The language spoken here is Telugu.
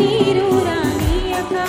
నీరు రానియకా.